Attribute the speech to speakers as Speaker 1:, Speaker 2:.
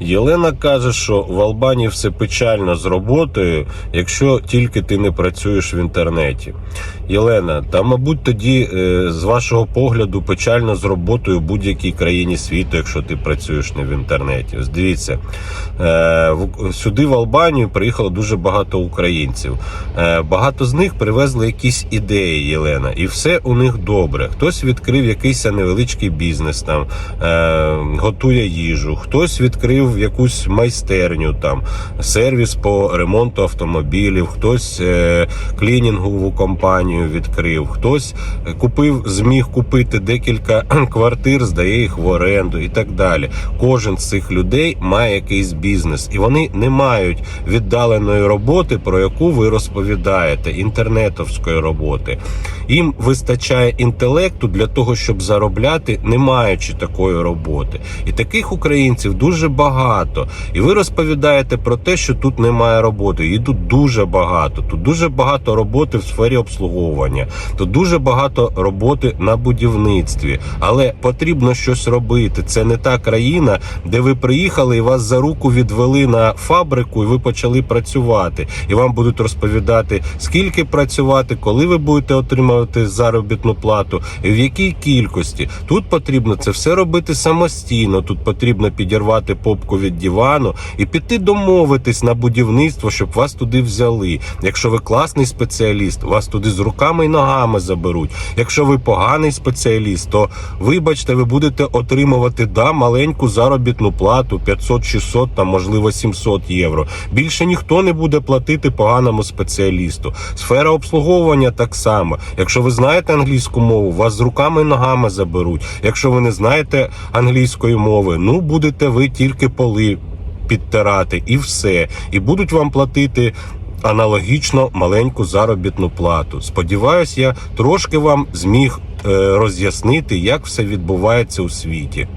Speaker 1: Єлена каже, що в Албанії все печально з роботою, якщо тільки ти не працюєш в інтернеті. Єлена, та мабуть тоді е, з вашого погляду печально з роботою в будь-якій країні світу, якщо ти працюєш не в інтернеті. Ось дивіться, е, сюди в Албанію приїхало дуже багато українців. Е, багато з них привезли якісь ідеї, Єлена, і все у них добре. Хтось відкрив якийсь невеличкий бізнес там, готує їжу, хтось відкрив якусь майстерню, там сервіс по ремонту автомобілів, хтось е, клінінгову компанію відкрив, хтось е, купив, зміг купити декілька квартир, здає їх в оренду і так далі. Кожен з цих людей має якийсь бізнес, і вони не мають віддаленої роботи, про яку ви розповідаєте, інтернетовської роботи. Їм вистачає інтелекту для того, щоб заробляти, не маючи такої роботи. І таких українців дуже багато. І ви розповідаєте про те, що тут немає роботи. Її тут дуже багато. Тут дуже багато роботи в сфері обслуговування. Тут дуже багато роботи на будівництві. Але потрібно щось робити. Це не та країна, де ви приїхали і вас за руку відвели на фабрику, і ви почали працювати. І вам будуть розповідати, скільки працювати, коли ви будете отримувати заробітну плату, і в якій кількості. Тут потрібно це все робити самостійно. Тут потрібно підірвати попку від дивану і піти домовитись на будівництво, щоб вас туди взяли. Якщо ви класний спеціаліст, вас туди з руками і ногами заберуть. Якщо ви поганий спеціаліст, то вибачте, ви будете отримувати да маленьку заробітну плату 500-600, там можливо 700 євро. Більше ніхто не буде платити поганому спеціалісту. Сфера обслуговування так само. Якщо ви знаєте англійську мову, вас з руками і ногами заберуть. Якщо ви не знаєте англійської мови, ну будете ви тільки поли підтирати і все. І будуть вам платити. Аналогічно маленьку заробітну плату. Сподіваюсь, я трошки вам зміг е, роз'яснити, як все відбувається у світі.